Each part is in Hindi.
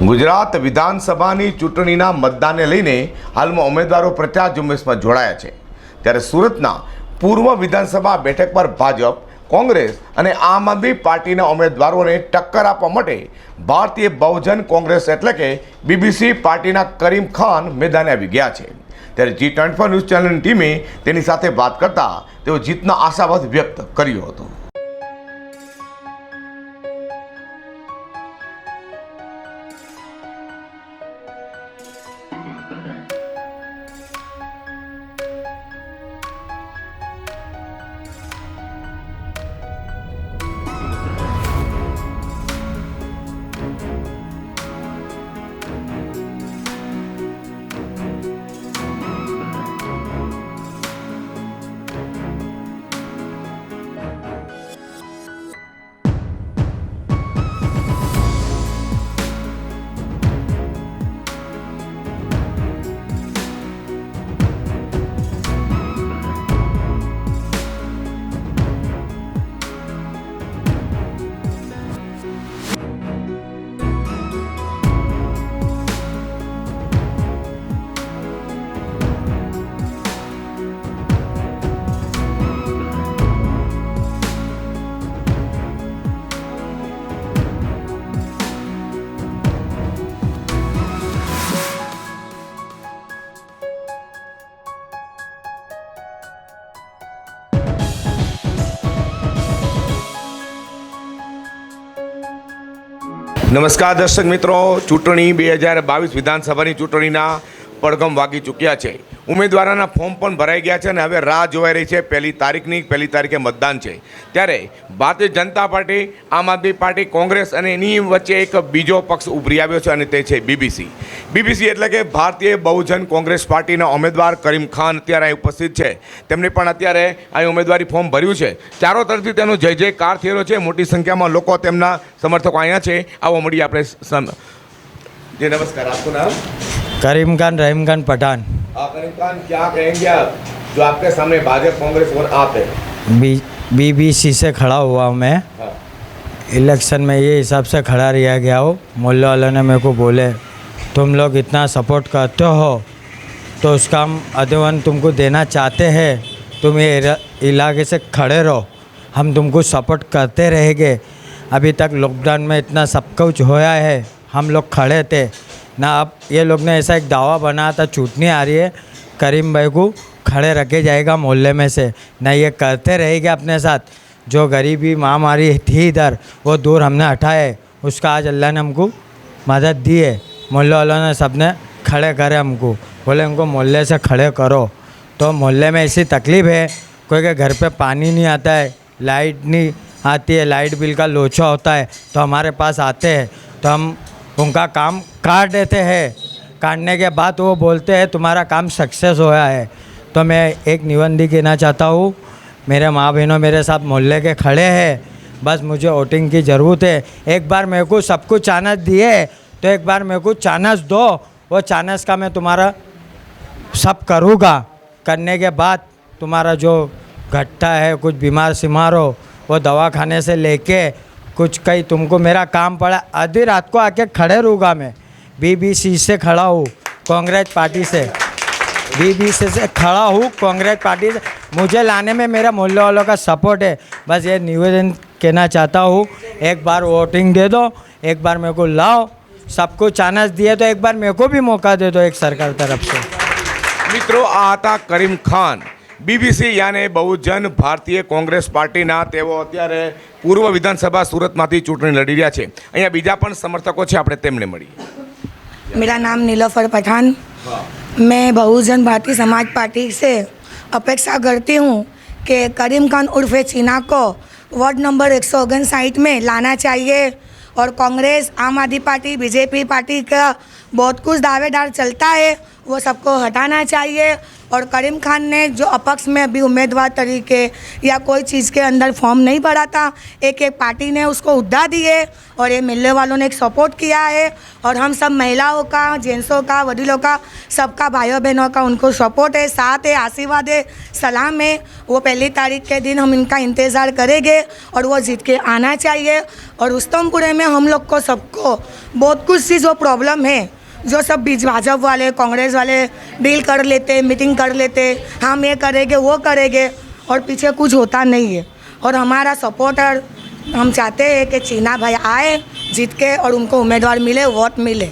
ગુજરાત વિધાનસભાની ચૂંટણીના મતદાનને લઈને હાલમાં ઉમેદવારો પ્રચાર ઝુંબેશમાં જોડાયા છે. ત્યારે સુરતના પૂર્વ વિધાનસભા બેઠક પર ભાજપ, કોંગ્રેસ અને આમ આદમી પાર્ટીના ઉમેદવારોને ટક્કર આપવા માટે ભારતીય બહુજન કોંગ્રેસ એટલે કે બીબીસી પાર્ટીના કરીમ ખાન મેદાને આવી ગયા છે. ત્યારે જી ટ્વેન્ટી ન્યૂઝ ચેનલની ટીમે તેની સાથે વાત કરતા તેઓ જીતના આશાવાદ વ્યક્ત કર્યો હતો. નમસ્કાર દર્શક મિત્રો ચૂંટણી બે હજાર બાવીસ વિધાનસભાની ચૂંટણીના પડઘમ વાગી ચૂક્યા છે. ઉમેદવારોના ફોર્મ પણ ભરાઈ ગયા છે અને હવે રાહ જોવાઈ રહી છે. પહેલી તારીખની, પહેલી તારીખે મતદાન છે. ત્યારે ભારતીય જનતા પાર્ટી, આમ આદમી પાર્ટી, કોંગ્રેસ અને એની વચ્ચે એક બીજો પક્ષ ઉભરી આવ્યો છે અને તે છે બીબીસી. બીબીસી એટલે કે ભારતીય બહુજન કોંગ્રેસ પાર્ટીના ઉમેદવાર કરીમ ખાન અત્યારે અહીં ઉપસ્થિત છે. તેમણે પણ અત્યારે અહીં ઉમેદવારી ફોર્મ ભર્યું છે. ચારો તરફથી તેનો જય જયકાર થયેલો છે. મોટી સંખ્યામાં લોકો તેમના સમર્થકો અહીંયા છે. આવો મળીએ આપણે જે નમસ્કાર, આપનું નામ? કરીમખાન રહીમખાન પઠાન खान क्या कहेंगे आप? जो आपके सामने भाजपा कांग्रेस और आप है। बी बी बी सी खड़ा हुआ हूँ मैं। हाँ। इलेक्शन में ये हिसाब से खड़ा रहा गया हो। मोहल्ले वालों ने मेरे को बोले तुम लोग इतना सपोर्ट करते हो तो उसका हम अध्ययन तुमको देना चाहते हैं। तुम ये इलाके से खड़े रहो। हम तुमको सपोर्ट करते रहेंगे। अभी तक लॉकडाउन में इतना सब कुछ होया है। हम लोग खड़े थे। ना अब ये लोग ने ऐसा एक दावा बनाया था, चूटनी आ रही है, करीम भाई को खड़े रखे जाएगा मोहल्ले में से। ना, ये करते रहेगा अपने साथ। जो गरीबी महामारी थी इधर, वो दूर हमने हटाए। उसका आज अल्लाह ने हमको मदद दी है। मोहल्ले वालों ने सबने खड़े करे हमको। बोले, हमको मोहल्ले से खड़े करो। तो मोहल्ले में ऐसी तकलीफ़ है, कोई के घर पे पानी नहीं आता है, लाइट नहीं आती है, लाइट बिल का लोचा होता है तो हमारे पास आते हैं। तो हम उनका काम काट देते हैं। काटने के बाद वो बोलते हैं, तुम्हारा काम सक्सेस होया है। तो मैं एक निबंधी कहना चाहता हूँ, मेरे माँ बहनों मेरे साथ मोहल्ले के खड़े हैं। बस मुझे वोटिंग की ज़रूरत है। एक बार मेरे को सब कुछ चानस दिए तो एक बार मेरे को चानस दो। वो चानस का मैं तुम्हारा सब करूँगा। करने के बाद तुम्हारा जो घट्टा है, कुछ बीमार सिमार हो, वो दवा खाने से लेके कुछ कही, तुमको मेरा काम पड़ा। आधी रात को आके खड़े रहूँगा मैं। बीबीसी से खड़ा हूँ, कांग्रेस पार्टी से। बीबीसी से खड़ा हूँ, कांग्रेस पार्टी से। मुझे लाने में मेरा मोहल्ले वालों का सपोर्ट है। बस ये निवेदन कहना चाहता हूँ, एक बार वोटिंग दे दो, एक बार मेरे को लाओ। सबको चानस दिए तो एक बार मेरे को भी मौका दे दो एक सरकार तरफ़ से। मित्रों आता करीम खान। બીબીસી યાને બહુજન ભારતીય કોંગ્રેસ પાર્ટીના તેઓ અત્યારે પૂર્વ વિધાનસભા સુરતમાંથી ચૂંટણી લડી રહ્યા છે અહીંયા બીજા પણ સમર્થકો છે આપણે તેમને મળીએ मेरा नाम नीलोफर पठान मैं बहुजन भारतीय समाज पार्टी से अपेक्षा करती हूँ कि करीम खान उर्फे चीना को वार्ड नंबर एक सौ साइट में लाना चाहिए और कांग्रेस आम आदमी पार्टी बीजेपी पार्टी का बहुत कुछ दावेदार चलता है वो सबको हटाना चाहिए और करीम खान ने जो अपक्ष में अभी उम्मीदवार तरीके या कोई चीज़ के अंदर फॉर्म नहीं भरा था, एक एक पार्टी ने उसको उड्डा दिए और ये मिलने वालों ने एक सपोर्ट किया है और हम सब महिलाओं का, जेंट्सों का, वडिलों का, सबका भाइयों बहनों का उनको सपोर्ट है, साथ है, आशीर्वाद है, सलाम है। वो पहली तारीख के दिन हम इनका इंतज़ार करेंगे और वो जीत के आना चाहिए। और उस्तमपुरे में हम लोग को सबको बहुत कुछ चीज़ वो प्रॉब्लम है। जो सब बीच भाजपा वाले कांग्रेस वाले डील कर लेते मीटिंग कर लेते हम ये करेंगे वो करेंगे और पीछे कुछ होता नहीं है। और हमारा सपोर्टर हम चाहते हैं कि चीना भाई आए जीत के और उनको उम्मीदवार मिले वोट मिले।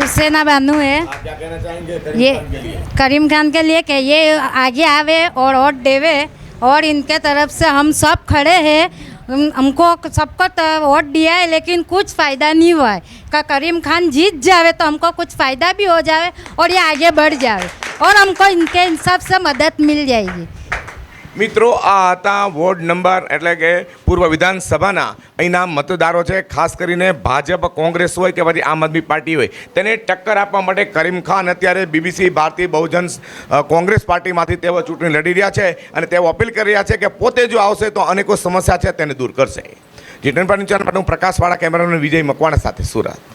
हुसैना बानू है। ये खान के लिए? करीम खान के लिए कि ये आगे आवे और वोट देवे और इनके तरफ़ से हम सब खड़े हैं हमको सबको तो वोट दिया है, लेकिन कुछ फ़ायदा नहीं हुआ है। का करीम खान जीत जावे तो हमको कुछ फ़ायदा भी हो जाए और ये आगे बढ़ जाए और हमको इनके हिसाब से मदद मिल जाएगी। મિત્રો, આ હતા વોર્ડ નંબર એટલે કે પૂર્વ વિધાનસભાના. અહીંના મતદારો છે, ખાસ કરીને ભાજપ, કોંગ્રેસ હોય કે પછી આમ આદમી પાર્ટી હોય, તેને ટક્કર આપવા માટે કરીમ ખાન અત્યારે બીબીસી ભારતીય બહુજન કોંગ્રેસ પાર્ટીમાંથી તેઓ ચૂંટણી લડી રહ્યા છે અને તેઓ અપીલ કરી રહ્યા છે કે પોતે જો આવશે તો અનેકો સમસ્યા છે તેને દૂર કરશે. જીટન પાર્ટી ચેનલ માટે હું પ્રકાશવાળા કેમેરામેન વિજય મકવાણા સાથે સુરત.